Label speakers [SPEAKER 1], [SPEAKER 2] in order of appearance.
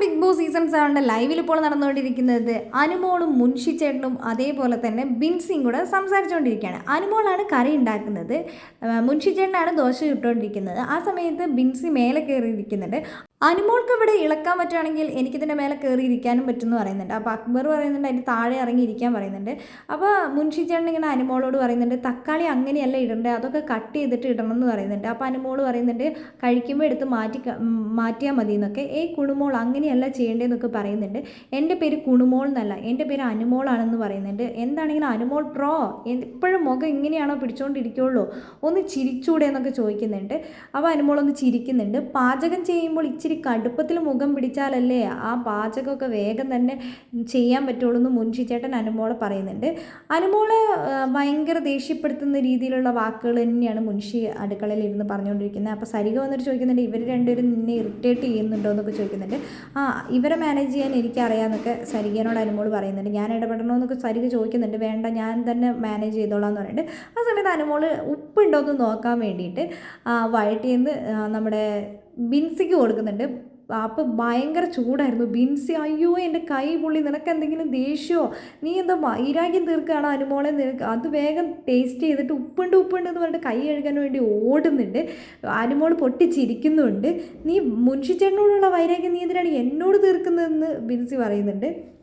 [SPEAKER 1] Big Boss season സെവന്റെ ലൈവിൽ ഇപ്പോൾ നടന്നുകൊണ്ടിരിക്കുന്നത്. അനുമോളും മുൻഷി ചേട്ടനും അതേപോലെ തന്നെ ബിൻസിയും കൂടെ സംസാരിച്ചുകൊണ്ടിരിക്കുകയാണ്. അനുമോളാണ് കറി ഉണ്ടാക്കുന്നത്. മുൻഷി ചേട്ടനാണ് ദോശ ചുട്ടുകൊണ്ടിരിക്കുന്നത് ആ സമയത്ത് ബിൻസി മേലെ കയറിയിരിക്കുന്നുണ്ട്. അനുമോൾക്ക് ഇവിടെ ഇളക്കാൻ പറ്റുകയാണെങ്കിൽ എനിക്കിതിന്റെ മേലെ കയറി ഇരിക്കാനും പറ്റുമെന്ന് പറയുന്നുണ്ട്. അപ്പോൾ അക്ബർ പറയുന്നുണ്ട് അതിന്റെ താഴെ ഇറങ്ങി ഇരിക്കാൻ പറയുന്നുണ്ട്. അപ്പോൾ മുൻഷി ചേട്ടൻ ഇങ്ങനെ അനുമോളോട് പറയുന്നുണ്ട് തക്കാളി അങ്ങനെയല്ല ഇടണ്ടേ അതൊക്കെ കട്ട് ചെയ്തിട്ട് ഇടണം എന്ന് പറയുന്നുണ്ട്. അപ്പോൾ അനുമോൾ പറയുന്നുണ്ട് കഴിക്കുമ്പോൾ എടുത്ത് മാറ്റി മാറ്റിയാൽ മതി എന്നൊക്കെ. ഏയ് കുണുമോൾ അങ്ങനെയല്ല ചെയ്യേണ്ടതെന്നൊക്കെ പറയുന്നുണ്ട്. എന്റെ പേര് കുണുമോൾ എന്നല്ല എന്റെ പേര് അനുമോളാണെന്ന് പറയുന്നുണ്ട്. എന്താണെങ്കിലും അനുമോൾ പ്രോ എപ്പോഴും മുഖം ഇങ്ങനെയാണോ പിടിച്ചുകൊണ്ടിരിക്കുള്ളൂ ഒന്ന് ചിരിച്ചൂടെ എന്നൊക്കെ ചോദിക്കുന്നുണ്ട്. അപ്പോൾ അനുമോൾ ഒന്ന് ചിരിക്കുന്നുണ്ട്. പാചകം ചെയ്യുമ്പോൾ കടുപ്പത്തിൽ മുഖം പിടിച്ചാലല്ലേ ആ പാചകമൊക്കെ വേഗം തന്നെ ചെയ്യാൻ പറ്റുള്ളൂ എന്ന് മുൻഷി ചേട്ടൻ അനുമോളെ പറയുന്നുണ്ട്. അനുമോളെ ഭയങ്കര ദേഷ്യപ്പെടുത്തുന്ന രീതിയിലുള്ള വാക്കുകൾ തന്നെയാണ് മുൻഷി അടുക്കളയിൽ ഇരുന്ന് പറഞ്ഞുകൊണ്ടിരിക്കുന്നത്. അപ്പോൾ സരിക വന്നിട്ട് ചോദിക്കുന്നുണ്ട് ഇവർ രണ്ടുപേരും നിന്നെ ഇറിറ്റേറ്റ് ചെയ്യുന്നുണ്ടോ? എന്നൊക്കെ ചോദിക്കുന്നുണ്ട്. ആ ഇവരെ മാനേജ് ചെയ്യാൻ എനിക്കറിയാമെന്നൊക്കെ സരികനോട് അനുമോൾ പറയുന്നുണ്ട്. ഞാൻ ഇടപെടണമെന്നൊക്കെ സരിക ചോദിക്കുന്നുണ്ട്. വേണ്ട ഞാൻ തന്നെ മാനേജ് ചെയ്തോളാം എന്ന് പറഞ്ഞിട്ട്. ആ സമയത്ത് അനുമോൾ ഉപ്പുണ്ടോ എന്ന് നോക്കാൻ വേണ്ടിയിട്ട് വഴറ്റിന്ന് നമ്മുടെ ബിൻസിക്ക് കൊടുക്കുന്നുണ്ട്. അപ്പോൾ ഭയങ്കര ചൂടായിരുന്നു. ബിൻസി അയ്യോ എന്റെ കൈ പുള്ളി നിനക്ക് എന്തെങ്കിലും ദേഷ്യമോ നീ എന്താ വൈരാഗ്യം തീർക്കുകയാണോ അനുമോളെ? നിനക്ക് അത് വേഗം ടേസ്റ്റ് ചെയ്തിട്ട് ഉപ്പുണ്ട് ഉപ്പുണ്ട് എന്ന് പറഞ്ഞിട്ട് കൈ കഴുകാൻ വേണ്ടി ഓടുന്നുണ്ട്. അനുമോൾ പൊട്ടിച്ചിരിക്കുന്നുണ്ട്. നീ മുൻഷിച്ചേട്ടനോടുള്ള വൈരാഗ്യം നീ എന്തിനാണ് എന്നോട് തീർക്കുന്നതെന്ന് ബിൻസി പറയുന്നുണ്ട്.